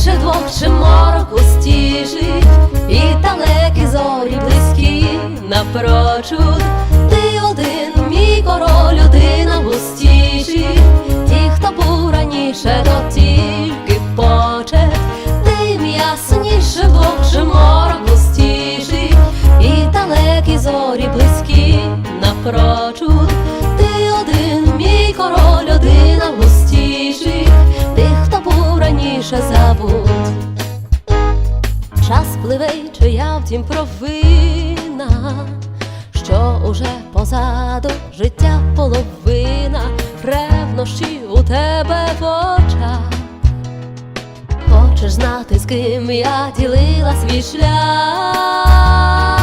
ясніше двох чи морок густіший, і далекі зорі близькі напрочуд. Ти один, мій король, людина густіший, ті, хто був раніше, то тільки почет. Ти ясніше двох чи морок густіший, і далекі зорі близькі напрочуд. Раніше. Час пливе, й чия втім провина, що уже позаду життя половина, ревнощі у тебе в очах. Хочеш знати, з ким я ділила свій шлях?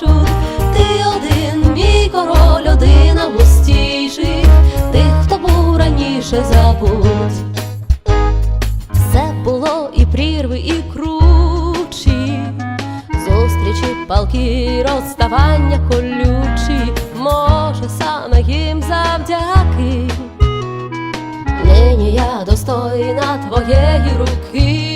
Напрочуд. Ти один, мій король, людина густіший, тих, хто був раніше забудь. Все було і прірви, і кручі, зустрічі, палки, розставання колючі, може, саме їм завдяки. Нині я достойна твоєї руки.